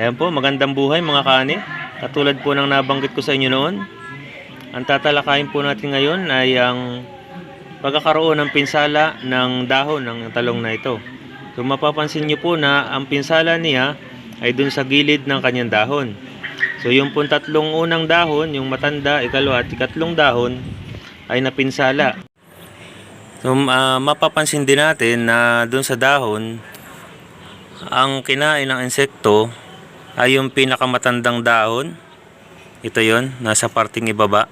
Ayan po, magandang buhay mga kani. Katulad po ng nabanggit ko sa inyo noon, ang tatalakayin po natin ngayon ay ang pagkakaroon ng pinsala ng dahon ng talong na ito. So mapapansin nyo po na ang pinsala niya ay dun sa gilid ng kanyang dahon. So yung pong tatlong unang dahon, yung matanda, ikalawa at ikatlong dahon ay napinsala. So ah, mapapansin din natin na dun sa dahon, ang kinain ng insekto ay yung pinakamatandang dahon. Ito yon nasa parting ibaba.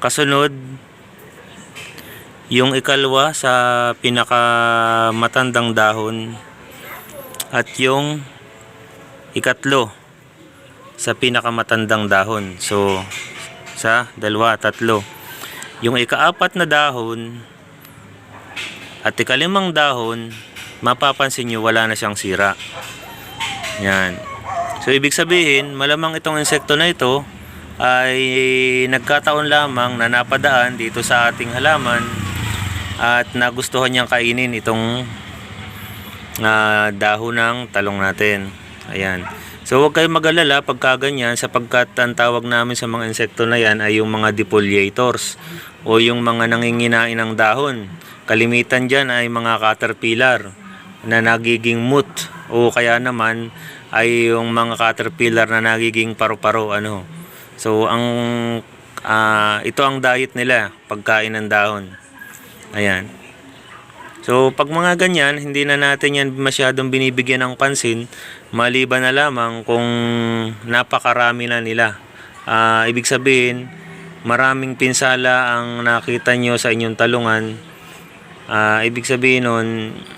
Kasunod, yung ikalwa sa pinakamatandang dahon at yung ikatlo sa pinakamatandang dahon. So, sa dalawa, tatlo. Yung ikaapat na dahon at ikalimang dahon, mapapansin nyo wala na siyang sira. Yan. So, ibig sabihin, malamang itong insekto na ito ay nagkataon lamang na napadaan dito sa ating halaman at nagustuhan niyang kainin itong ah, dahon ng talong natin. Ayan. So huwag kayong mag-alala pagka ganyan sapagkat ang tawag namin sa mga insekto na yan ay yung mga defoliators o yung mga nanginginain ng dahon. Kalimitan dyan ay mga caterpillar na nagiging moot o kaya naman ay yung mga caterpillar na nagiging paru-paro ano. So ang ah, ito ang diet nila pagkain ng dahon. Ayan. So, pag mga ganyan, hindi na natin yan masyadong binibigyan ng pansin, maliban na lamang kung napakarami na nila. Ah, ibig sabihin, maraming pinsala ang nakita nyo sa inyong talungan. Ah, ibig sabihin nun,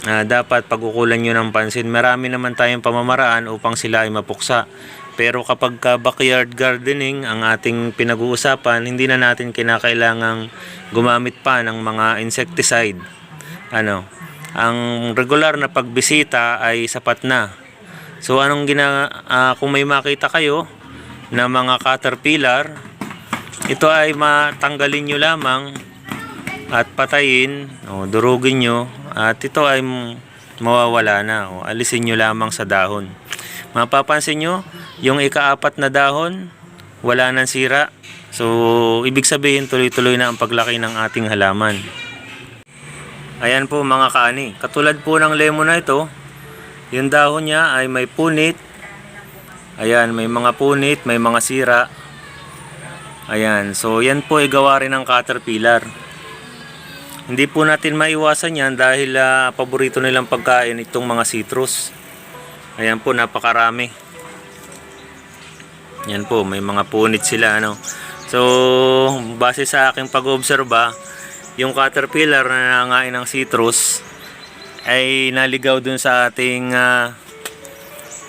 ah, dapat pagkukulan nyo ng pansin. Marami naman tayong pamamaraan upang sila ay mapuksa. Pero kapag ka backyard gardening ang ating pinag-uusapan, hindi na natin kinakailangang gumamit pa ng mga insecticide ano, ang regular na pagbisita ay sapat na. So anong gina ah, kung may makita kayo na mga caterpillar, ito ay matanggalin nyo lamang at patayin o durugin nyo at ito ay mawawala na o alisin nyo lamang sa dahon. Mapapansin nyo, yung ikaapat na dahon, wala nang sira. So, ibig sabihin tuloy-tuloy na ang paglaki ng ating halaman. Ayan po mga kaani. Katulad po ng lemon na ito, yung dahon niya ay may punit. Ayan, may mga punit, may mga sira. Ayan, so yan po ay gawa rin ng caterpillar. Hindi po natin maiwasan yan dahil ah, paborito nilang pagkain itong mga citrus. Ayan po, napakarami. Yan po, may mga punit sila. Ano. So, base sa aking pag-obserba, yung caterpillar na nangangain ng citrus ay naligaw dun sa ating ah,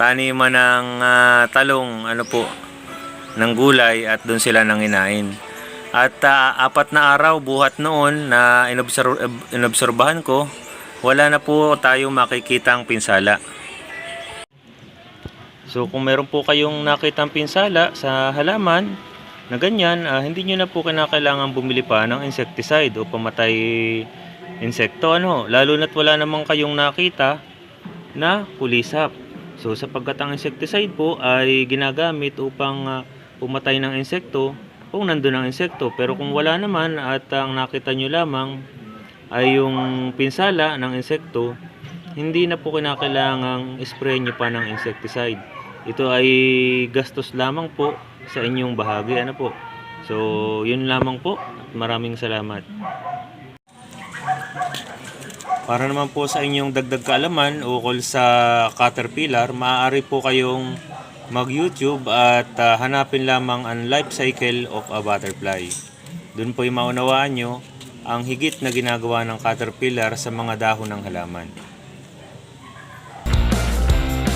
taniman ng ah, talong ano po ng gulay at dun sila nanginain at ah, apat na araw buhat noon na inobser- inobserbahan ko wala na po tayong makikitang pinsala So kung meron po kayong nakitang pinsala sa halaman na ganyan, ah, hindi nyo na po kinakailangan bumili pa ng insecticide o pamatay insekto. Ano? Lalo na't wala namang kayong nakita na kulisap. So sapagkat ang insecticide po ay ginagamit upang ah, pumatay ng insekto kung nandun ang insekto. Pero kung wala naman at ang nakita nyo lamang ay yung pinsala ng insekto, hindi na po kinakailangang spray nyo pa ng insecticide. Ito ay gastos lamang po sa inyong bahagi. Ano po? So, yun lamang po. Maraming salamat. Para naman po sa inyong dagdag kaalaman ukol sa caterpillar, maaari po kayong mag-YouTube at ah, hanapin lamang ang life cycle of a butterfly. Doon po yung maunawaan nyo ang higit na ginagawa ng caterpillar sa mga dahon ng halaman.